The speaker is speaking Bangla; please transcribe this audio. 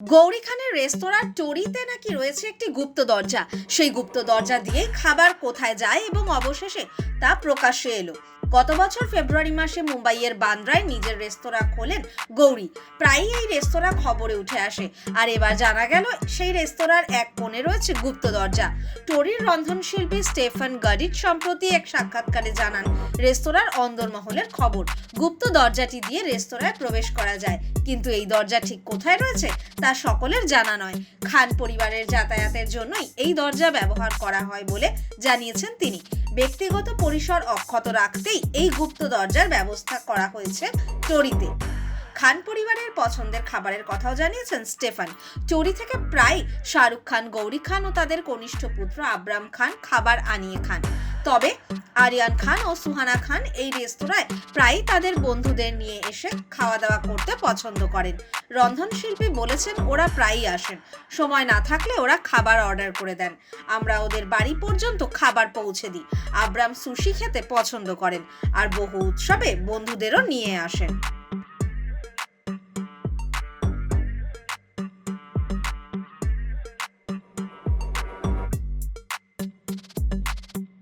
গৌরী খানের রেস্তোরাঁ টরিতে নাকি রয়েছে একটি গুপ্ত দরজা। সেই গুপ্ত দরজা দিয়ে খাবার কোথায় যায় এবং অবশেষে তা প্রকাশ্যে এলো। গত বছর ফেব্রুয়ারি মাসে মুম্বাইয়ের বান্দ্রায় নিজের রেস্তোরাঁ খোলেন গৌরী। প্রায়ই এই রেস্তোরাঁ খবরে উঠে আসে। আর এবার জানা গেল, সেই রেস্তোরাঁর এক কোণে রয়েছে গুপ্ত দরজা। টরির রন্ধনশিল্পী স্টেফান গাডিট সম্প্রতি এক সাক্ষাৎকারে জানান, রেস্তোরাঁর অন্দরমহলের খবর, গুপ্ত দরজাটি দিয়ে রেস্তোরাঁয় প্রবেশ করা যায়। কিন্তু এই দরজা ঠিক কোথায় রয়েছে তা সকলের জানা নয়। খান পরিবারের যাতায়াতের জন্যই এই দরজা ব্যবহার করা হয় বলে জানিয়েছেন তিনি। ব্যক্তিগত পরিসর অক্ষত রাখতেই এই গুপ্ত দরজার ব্যবস্থা করা হয়েছে টরিতে খান পরিবারের পছন্দের খাবারের কথাও জানিয়েছেন স্টেফান। চুরি থেকে প্রায় শাহরুখ খান, গৌরী খান ও তাদের কনিষ্ঠ পুত্র আব্রাম খান খাবার আনিয়ে খান। তবে আরিয়ান খান ও সুহানা খান এই রেস্তোরাঁয় প্রায়ই তাদের বন্ধুদের নিয়ে এসে খাওয়া দাওয়া করতে পছন্দ করেন। রন্ধনশিল্পী বলেছেন, ওরা প্রায়ই আসেন। সময় না থাকলে ওরা খাবার অর্ডার করে দেন। আমরা ওদের বাড়ি পর্যন্ত খাবার পৌঁছে দিই। আব্রাম সুশি খেতে পছন্দ করেন। আর বহু উৎসবে বন্ধুদেরও নিয়ে আসেন।